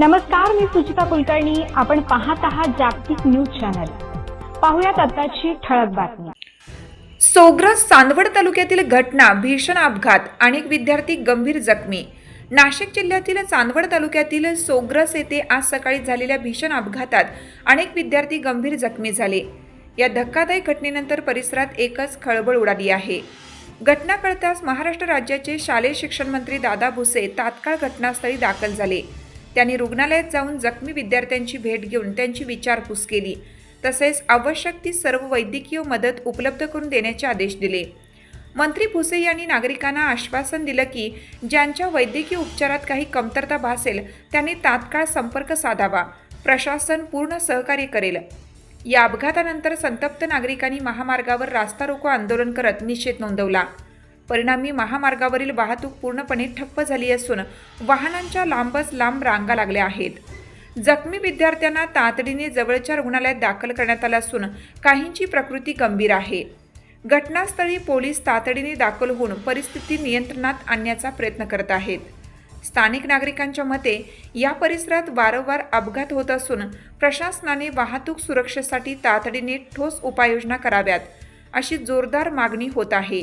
नमस्कार मी सुचिता कुलकर्णी. आपण पाहत आहात जागतिक न्यूज चॅनल. पाहुयात आताची ठळक बातमी. सोग्रस चांदवड तालुक्यातील घटना भीषण अपघात अनेक विद्यार्थी गंभीर जखमी. नाशिक जिल्ह्यातील चांदवड तालुक्यातील सोग्रस येथे आज सकाळी झालेल्या भीषण अपघातात अनेक विद्यार्थी गंभीर जखमी झाले. या धक्कादायक घटनेनंतर परिसरात एकच खळबळ उडाली आहे. घटना कळताच महाराष्ट्र राज्याचे शालेय शिक्षण मंत्री दादा भुसे तात्काळ घटनास्थळी दाखल झाले. त्यांनी रुग्णालयात जाऊन जखमी विद्यार्थ्यांची भेट घेऊन त्यांची विचारपूस केली. तसेच आवश्यक ती सर्व वैद्यकीय मदत उपलब्ध करून देण्याचे आदेश दिले. मंत्री भुसे यांनी नागरिकांना आश्वासन दिलं की ज्यांच्या वैद्यकीय उपचारात काही कमतरता भासेल त्यांनी तात्काळ संपर्क साधावा. प्रशासन पूर्ण सहकार्य करेल. या अपघातानंतर संतप्त नागरिकांनी महामार्गावर रास्ता रोको आंदोलन करत निषेध नोंदवला. परिणामी महामार्गावरील वाहतूक पूर्णपणे ठप्प झाली असून वाहनांच्या लांबच लांब रांगा लागल्या आहेत. जखमी विद्यार्थ्यांना तातडीने जवळच्या रुग्णालयात दाखल करण्यात आलं असून काहींची प्रकृती गंभीर आहे. घटनास्थळी पोलीस तातडीने दाखल होऊन परिस्थिती नियंत्रणात आणण्याचा प्रयत्न करत आहेत. स्थानिक नागरिकांच्या मते या परिसरात वारंवार अपघात होत असून प्रशासनाने वाहतूक सुरक्षेसाठी तातडीने ठोस उपाययोजना कराव्यात अशी जोरदार मागणी होत आहे.